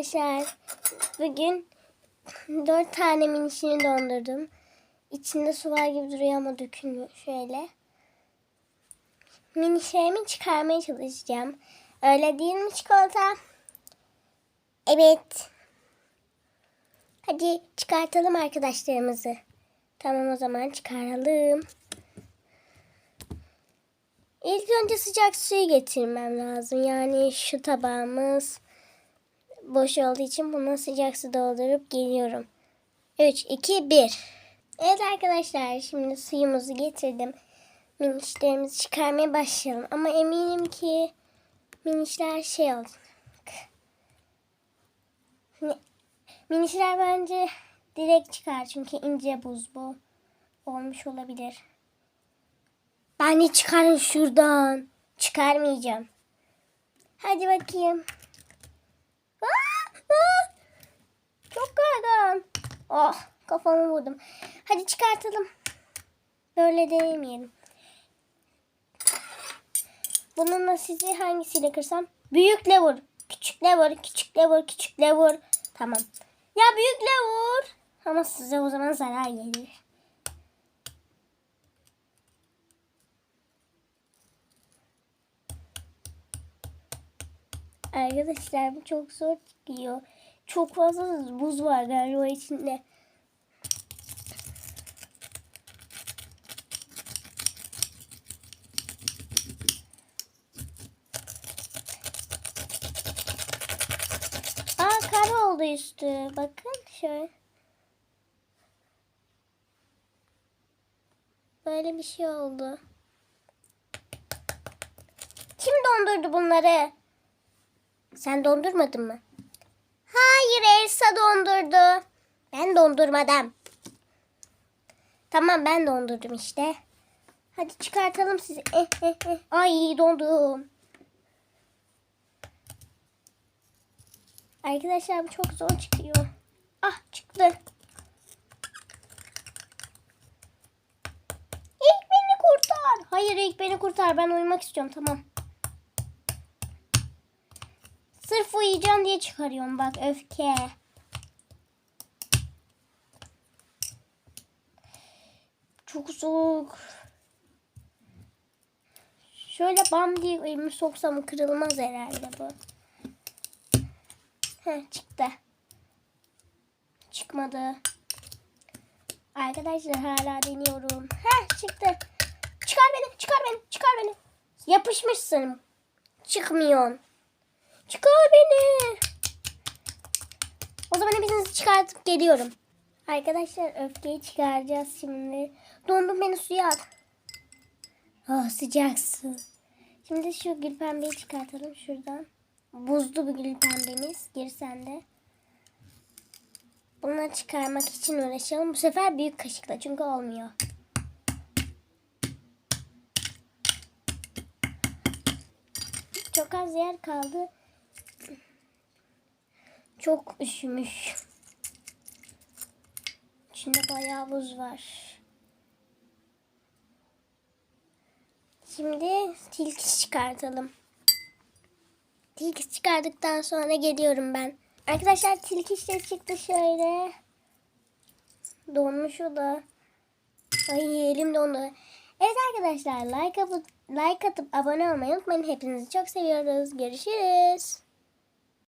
arkadaşlar. Bugün dört tane minişini dondurdum. İçinde su var gibi duruyor ama dökülmüyor şöyle. Minişlerimi çıkarmaya çalışacağım. Öyle değil mi çikolata? Evet. Hadi çıkartalım arkadaşlarımızı. Tamam o zaman çıkaralım. İlk önce sıcak suyu getirmem lazım. Yani şu tabağımız boş olduğu için buna sıcak su doldurup geliyorum. 3, 2, 1. Evet arkadaşlar şimdi suyumuzu getirdim. Minişlerimizi çıkarmaya başlayalım. Ama eminim ki minişler şey. Hani Minişler bence direkt çıkar çünkü ince buz bu. Olmuş olabilir. Beni çıkarın şuradan. Çıkarmayacağım. Hadi bakayım. Aa, aa. Çok kaygan. Oh kafamı vurdum. Hadi çıkartalım. Böyle denemeyelim. Bununla sizi hangisiyle kırsam? Büyükle vur. Küçükle vur. Küçükle vur. Küçükle vur. Tamam. Ya büyükle vur. Ama size o zaman zarar gelir. Arkadaşlar bu çok zor çıkıyor. Çok fazla buz var galiba içinde. Aa kar oldu üstü. Bakın şöyle. Böyle bir şey oldu. Kim dondurdu bunları? Sen dondurmadın mı? Hayır Elsa dondurdu. Ben dondurmadım. Tamam ben dondurdum işte. Hadi çıkartalım sizi. Eh, eh, eh. Ay dondum. Arkadaşlar bu çok zor çıkıyor. Ah çıktı. İlk beni kurtar. Hayır ilk beni kurtar. Ben uyumak istiyorum tamam. Sırf uyuyacağım diye çıkarıyorum bak öfke. Çok soğuk. Şöyle bam diye elimi soksam kırılmaz herhalde bu. Heh, çıktı. Çıkmadı. Arkadaşlar hala deniyorum. Heh çıktı. Çıkar beni, çıkar beni, çıkar beni. Yapışmışsın. Çıkmıyorsun. Çıkar beni. O zaman hepinizi çıkartıp geliyorum. Arkadaşlar öfkeyi çıkaracağız şimdi. Dondum beni suya at. Oh sıcak su. Şimdi şu gül pembeyi çıkartalım şuradan. Buzlu bir gül pembemiz. Gir sen de. Çıkarmak için uğraşalım. Bu sefer büyük kaşıkla çünkü olmuyor. Çok az yer kaldı. Çok üşümüş. İçinde bayağı buz var. Şimdi tilki çıkartalım. Tilki çıkardıktan sonra geliyorum ben. Arkadaşlar tilki işte çıktı şöyle. Donmuş o da. Ay elim dondu. Evet arkadaşlar like like atıp abone olmayı unutmayın. Hepinizi çok seviyoruz. Görüşürüz.